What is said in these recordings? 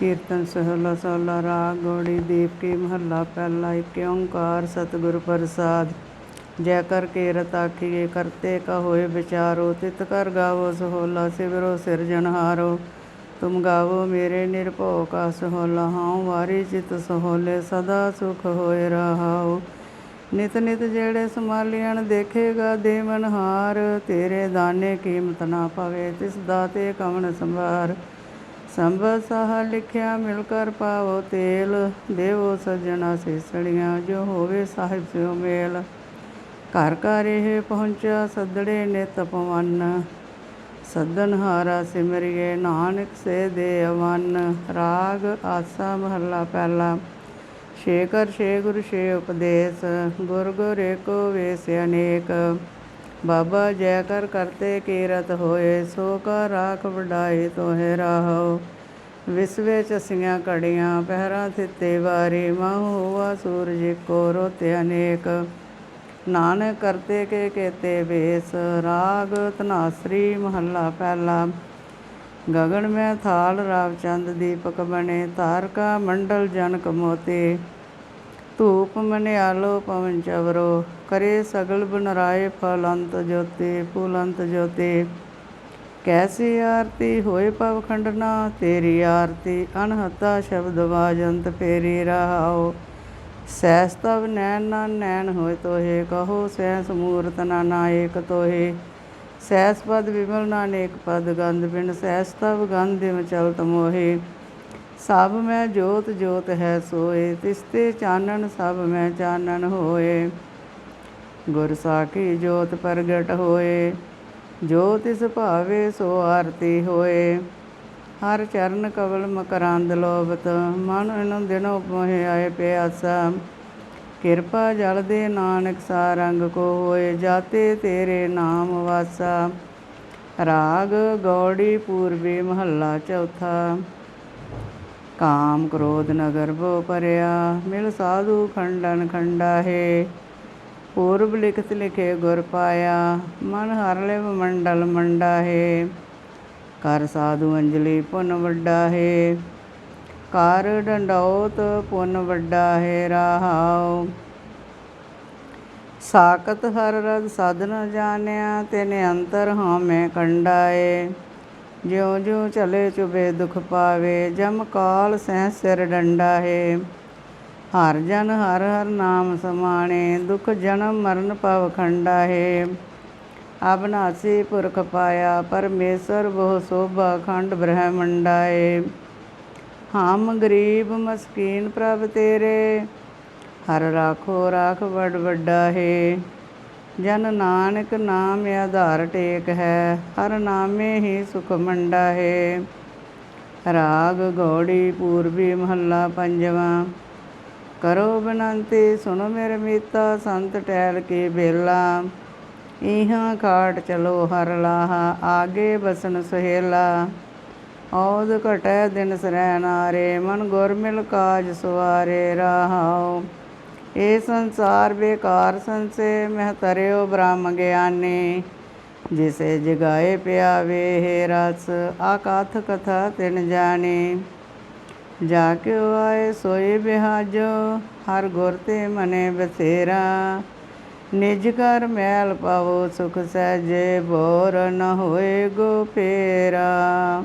ਕੀਰਤਨ, ਸਹਲਾ ਸਹਲਾ ਰਾਗ, ਗੋੜੀ ਦੀਪ ਕੀ ਮਹੱਲਾ ਪਹਿਲਾ, ਇੱਕ ਓੰਕਾਰ ਸਤਿਗੁਰ ਪ੍ਰਸਾਦ। ਜੈ ਕਰ ਕੇ ਆਖੀਏ ਕਰਤੇ ਕਾ ਹੋਏ ਵਿਚਾਰੋ, ਤਿਤ ਕਰ ਗਾਵੋ ਸਹੋਲਾ ਸਿਵਰੋ ਸਿਰਜਣਹਾਰੋ ਤੁਮ ਗਾਵੋ ਮੇਰੇ ਨਿਰਭਉ ਕਾ ਸਹੋਲਾ ਹਾਂ ਵਾਰੀ ਚਿਤ ਸਹੋਲੇ, ਸਦਾ ਸੁਖ ਹੋਏ ਰਹਾਓ ਨਿਤ ਨਿਤ ਜਿਹੜੇ ਸਮਾਲੀਆਂ ਦੇਖੇਗਾ ਦੇਵਨ ਹਾਰ। ਤੇਰੇ ਦਾਣੇ ਕੀਮਤ ਨਾ ਪਵੇ, ਤਿਸ ਦਾਤੇ ਕਵਣ ਸੰਭਾਰ। ਸੰਭ ਸਾਹ ਲਿਖਿਆ, ਮਿਲ ਕਰ ਪਾਵੋ ਤੇਲ। ਦੇਵੋ ਸੱਜਣਾ ਸੇਸੜੀਆਂ, ਜੋ ਹੋਵੇ ਸਾਹਿਬ ਸਿਓ ਮੇਲ। ਘਰ ਘਰ ਇਹ ਪਹੁੰਚਿਆ, ਸੱਦੜੇ ਨਿਤ ਪਵਨ। ਸੱਦਨ ਹਾਰਾ ਸਿਮਰਿਏ, ਨਾਨਕ ਸੇ ਦੇ ਅਵਨ। ਰਾਗ ਆਸਾ ਮਹੱਲਾ ਪਹਿਲਾ। ਛੇ ਸ਼ੇ ਛੇ ਗੁਰ ਛੇ ਉਪਦੇਸ਼ ਗੁਰ ਗੁਰੇ ਕੋ ਵੇਸ ਅਨੇਕ। ਬਾਬਾ ਜੈ ਕਰ ਕਰਤੇ ਕੀਰਤ ਹੋਏ, ਸੋ ਕਾ ਰਾਖ ਵਡਾਏ ਤੋਹਿ ਰਾਹੋ। ਵਿਸਵੇ ਚਸੀਆਂ ਕੜੀਆਂ ਪਹਿਰਾ ਥਿੱਤੇ ਵਾਰੀ, ਮਹੁ ਹੋਆ ਸੂਰਜ ਕੋ ਰੋਤੇ ਅਨੇਕ। ਨਾਨਕ ਕਰਤੇ ਕੇ ਕੇਤੇ ਬੇਸ ਰਾਗ ਤਨਾਸਰੀ ਮਹੱਲਾ ਪਹਿਲਾ। ਗਗਨ ਮੈਂ ਥਾਲ ਰਾਵ ਚੰਦ ਦੀਪਕ ਬਣੇ, ਤਾਰਕਾ ਮੰਡਲ ਜਨਕ ਮੋਤੇ। ਧੂਪ ਮਨਿਆਲੋ ਪਵਨ ਚਵਰੋ, ਕਰੇ ਸਗਲ ਬਨਰਾਏ ਫਲ ਅੰਤ ਜੋਤੇ ਫੂਲ ਅੰਤ ਜੋਤੇ। ਕੈਸੀ ਆਰਤੀ ਹੋਏ ਪਵ ਖੰਡਨਾ, ਤੇਰੀ ਆਰਤੀ ਅਨਹਤਾ ਸ਼ਬਦ ਵਾਜੰਤ ਫੇਰੀ ਰਹਾਓ। ਸੈਸ ਤਵ ਨੈਣ ਨਾ ਨੈਣ ਹੋਏ ਤੋਹੇ, ਕਹੋ ਸੈਸ ਮੂਰਤ ਨਾ ਏਕ ਤੋਹੇ। ਸੈਸ ਪਦ ਵਿਮਲ ਨਾ ਨੇਕ ਪਦ, ਗੰਧ ਬਿਨ ਸੈਸ ਤਵ ਗੰਧ ਦਿਮ ਚਲਤ ਮੋਹੇ। ਸਭ ਮੈਂ ਜੋਤ ਜੋਤ ਹੈ ਸੋਏ ਤਿਸਤੇ ਚਾਨਣ ਸਭ ਮੈਂ ਚਾਨਣ ਹੋਏ। ਗੁਰ ਸਾਖੀ ਜੋਤ ਪ੍ਰਗਟ ਹੋਏ, ਜੋ ਤਿਸ ਭਾਵੇ ਸੋ ਆਰਤੀ ਹੋਏ। ਹਰ ਚਰਨ ਕਵਲ ਮਕਰੰਦ ਲੋਭਤ, ਮਨ ਇਨ ਦਿਨੋ ਮੋਹਿ ਆਏ ਪਿਆਸਾ। ਕਿਰਪਾ ਜਲ ਦੇ ਨਾਨਕ ਸਾਰੰਗ ਕੋ ਹੋਏ, ਜਾਤੇ ਤੇਰੇ ਨਾਮ ਵਾਸਾ। ਰਾਗ ਗੌੜੀ ਪੂਰਬੀ ਮਹੱਲਾ ਚੌਥਾ। ਕਾਮ ਕ੍ਰੋਧ ਨਗਰ ਬੋ ਪਰਿਆ, ਮਿਲ ਸਾਧੂ ਖੰਡਨ ਖੰਡਾ ਹੈ ਪੂਰਬ ਲਿਖਤ ਲਿਖੇ ਗੁਰ ਪਾਇਆ, ਮਨ ਹਰ ਲਿਵ ਮੰਡਲ ਮੰਡਾ ਹੈ ਕਰ ਸਾਧੂ ਅੰਜਲੀ ਪੁੰਨ ਵੱਡਾ ਹੈ ਕਰ ਡੰਡੌਤ ਪੁੰਨ ਵੱਡਾ ਹੈ ਰਾਹਾਉ। ਸਾਕਤ ਹਰ ਰਦ ਸਾਧਨ ਜਾਣਿਆ, ਤੇਨੇ ਅੰਤਰ ਹਾਂ ਮੈਂ ਕੰਡਾਏ। ਜਿਉ ਜਿਉ ਚਲੇ ਚੁਬੇ ਦੁਖ ਪਾਵੇ, ਜਮ ਕਾਲ ਸਹਿ ਸਿਰ ਡੰਡਾ ਹੈ। ਹਰ ਜਨ ਹਰ ਹਰ ਨਾਮ ਸਮਾਣੇ, ਦੁਖ ਜਨਮ ਮਰਨ ਭਵ ਖੰਡਾ ਹੈ। ਅਬਨਾਸੀ ਪੁਰਖ ਪਾਇਆ, ਪਰਮੇਸ਼ਰ ਬਹੁ ਸੋਭਾ ਖੰਡ ਬ੍ਰਹਮੰਡਾਏ ਹਮ ਗਰੀਬ ਮਸਕੀਨ ਪ੍ਰਭ ਤੇਰੇ, ਹਰ ਰਾਖੋ ਰਾਖ ਵਡ ਵੱਡਾ ਹੈ। ਜਨ ਨਾਨਕ ਨਾਮ ਆਧਾਰ ਟੇਕ ਹੈ, ਹਰ ਨਾਮੇ ਹੀ ਸੁਖ ਮੰਡਾ ਹੈ। ਰਾਗ ਗੌੜੀ ਪੂਰਬੀ ਮਹੱਲਾ ਪੰਜਵਾਂ, ਕਰੋ ਬਨੰਤੀ ਸੁਣੋ ਮੇਰੇ ਮੀਤਾ, ਸੰਤ ਟਹਿਲ ਕੇ ਬੇਲਾ। ਇਹਾਂ ਖਾਟ ਚਲੋ ਹਰ ਲਾਹਾ, ਆਗੇ ਬਸਨ ਸੁਹੇਲਾ। ਔਦ ਘਟੈ ਦਿਨ ਸਰੈ ਨਾਰੇ ਮਨ ਗੁਰ ਮਿਲ ਕਾਜ ਸਵਾਰੇ ਰਹਾਉ। ਇਹ ਸੰਸਾਰ ਬੇਕਾਰ ਸੰਸੇ, ਮਹਿ ਤਰਿਓ ਬ੍ਰਹਮ ਗਿਆਨੀ। ਜਿਸੇ ਜਗਾਏ ਪਿਆਵੇ ਹੈ ਰਸ ਆਕਾਥ ਕਥਾ ਤਿਨ ਜਾਣੀ। ਜਾ ਕੇ ਆਏ ਸੋਏ ਬਿਹਾਜੋ, ਹਰ ਗੁਰ ਤੇ ਮਨੇ ਬਸੇਰਾ ਨਿਜ ਕਰ ਮੈਲ ਪਾਵੋ ਸੁਖ ਸਹਿਜੇ, ਬੋਰ ਨ ਹੋਏ ਗੋ ਫੇਰਾ।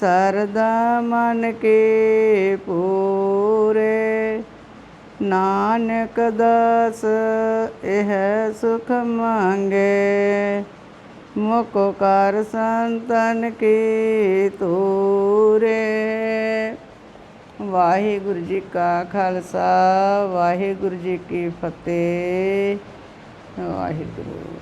ਸਰਦਾ ਮਨ ਕੇ ਪੂਰੇ। ਨਾਨਕ ਦਾਸ, ਇਹ ਸੁਖ ਮੰਗੇ। ਮੁਖ ਕਰ ਸੰਤਨ ਕੀ ਤੂਰੇ ਵਾਹਿਗੁਰੂ ਜੀ ਕਾ ਖਾਲਸਾ, ਵਾਹਿਗੁਰੂ ਜੀ ਕੀ ਫਤਿਹ। ਵਾਹਿਗੁਰੂ।